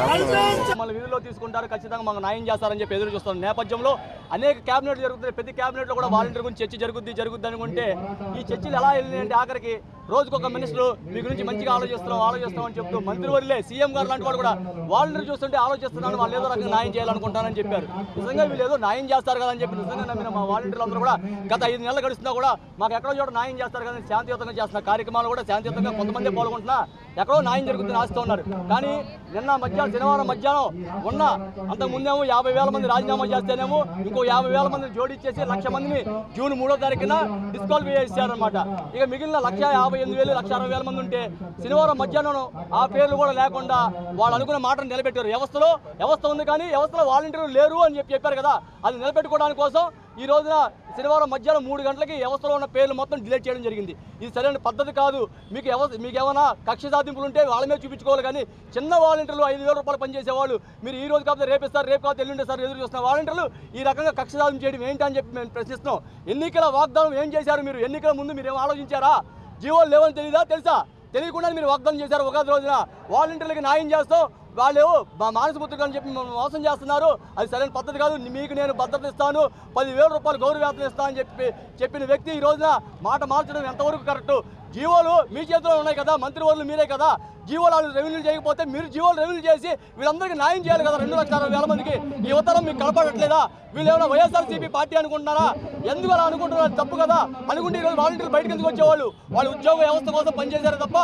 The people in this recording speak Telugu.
మమ్మల్ని విధుల్లో తీసుకుంటారు ఖచ్చితంగా మాకు న్యాయం చేస్తారని చెప్పి ఎదురు చూస్తున్న నేపథ్యంలో అనేక క్యాబినెట్లు జరుగుతుంది ప్రతి క్యాబినెట్లో కూడా వాలంటీర్ గురించి చర్చ జరుగుద్ది జరుగుద్ది అనుకుంటే ఈ చర్చలు ఎలా వెళ్ళినాయంటే ఆఖరికి రోజుకొక మినిస్టర్ మీ గురించి మంచిగా ఆలోచిస్తున్నాం ఆలోచిస్తాం అని చెప్తూ మంత్రివర్లే సీఎం గారు లాంటి వాడు కూడా వాళ్ళని చూస్తుంటే ఆలోచిస్తున్నాను వాళ్ళు ఏదో రకంగా న్యాయం చేయాలనుకుంటానని చెప్పారు. నిజంగా వీళ్ళు ఏదో న్యాయం చేస్తారు కదా అని చెప్పి నిజంగా నమ్మిన మా వాలంటీర్లు అందరూ కూడా గత ఐదు నెలలు గడుస్తున్నా కూడా మాకు ఎక్కడో చోట న్యాయం చేస్తారు కదా అని శాంతియుతంగా చేస్తున్న కార్యక్రమాలు కూడా శాంతియుతంగా కొంతమంది పాల్గొంటున్నా ఎక్కడో న్యాయం జరుగుతుంది ఆశతో ఉన్నారు. కానీ నిన్న మధ్యాహ్నం శనివారం మధ్యాహ్నం ఉన్న అంతకు ముందేమో యాభై వేల మంది రాజీనామా చేస్తేనేమో ఇంకో యాభై వేల మందిని జోడించేసి లక్ష మందిని జూన్ మూడో తారీఖున డిస్క్వాలిఫై చేశారనమాట ఇక మిగిలిన లక్ష యాభై ఎనిమిది వేలు లక్ష అరవై వేల మంది ఉంటే శనివారం మధ్యాహ్నం ఆ పేర్లు కూడా లేకుండా వాళ్ళు అనుకున్న మాటను నిలబెట్టారు. వ్యవస్థలో వ్యవస్థ ఉంది కానీ వ్యవస్థలో వాలంటీర్లు లేరు అని చెప్పి చెప్పారు కదా. అది నిలబెట్టుకోవడానికి కోసం ఈ రోజున శనివారం మధ్యాహ్నం మూడు గంటలకి వ్యవస్థలో ఉన్న పేర్లు మొత్తం డిలీట్ చేయడం జరిగింది. ఇది సరైన పద్ధతి కాదు. మీకు ఎవ మీకు ఏమైనా కక్ష సాధింపులు ఉంటే వాళ్ళ మీద చూపించుకోవాలి కానీ చిన్న వాలంటీర్లు ఐదు వేల రూపాయలు పనిచేసే వాళ్ళు మీరు ఈ రోజు కాకపోతే రేపు ఇస్తారు రేపు కాకపోతే ఎల్లుండి సార్ ఎదురు చూస్తున్న వాలంటీర్లు ఈ రకంగా కక్ష సాధన చేయడం ఏంటి అని చెప్పి మేము ప్రశ్నిస్తున్నాం. ఎన్నికల వాగ్దానం ఏం చేశారు మీరు? ఎన్నికల ముందు మీరు ఏం ఆలోచించారా? జీవోలు లేవని తెలియదా తెలుసా? తెలియకుండా మీరు వాగ్దానం చేశారు. ఒక రోజున వాలంటీర్లకు న్యాయం చేస్తూ. వాళ్ళు మా మానసపుత్రిక అని చెప్పి మోసం చేస్తున్నారు. అది సరైన పద్ధతి కాదు. మీకు నేను భద్రత ఇస్తాను. పదివేల రూపాయలు గౌరవ ఇస్తాను అని చెప్పి చెప్పిన వ్యక్తి ఈ రోజున మాట మార్చడం ఎంతవరకు కరెక్టు? జీవోలు మీ చేతిలో ఉన్నాయి కదా. మంత్రివర్యులు మీరే కదా. జీవోలు వాళ్ళు రెవెన్యూ చేయకపోతే మీరు జీవోలు రెవెన్యూ చేసి వీళ్ళందరికీ న్యాయం చేయాలి కదా రెండు లక్షల అరవై వేల మందికి. ఈ ఉత్తరం మీకు కనపడట్లేదా? వీళ్ళు ఏమైనా వైఎస్ఆర్సీపీ పార్టీ అనుకుంటున్నారా? ఎందుకు అలా అనుకుంటున్నారు? తప్పు కదా. అనుకుంటే ఈరోజు వాలంటీర్లు బయటకు ఎందుకు వచ్చేవాళ్ళు? వాళ్ళు ఉద్యోగ వ్యవస్థ కోసం పనిచేశారు తప్ప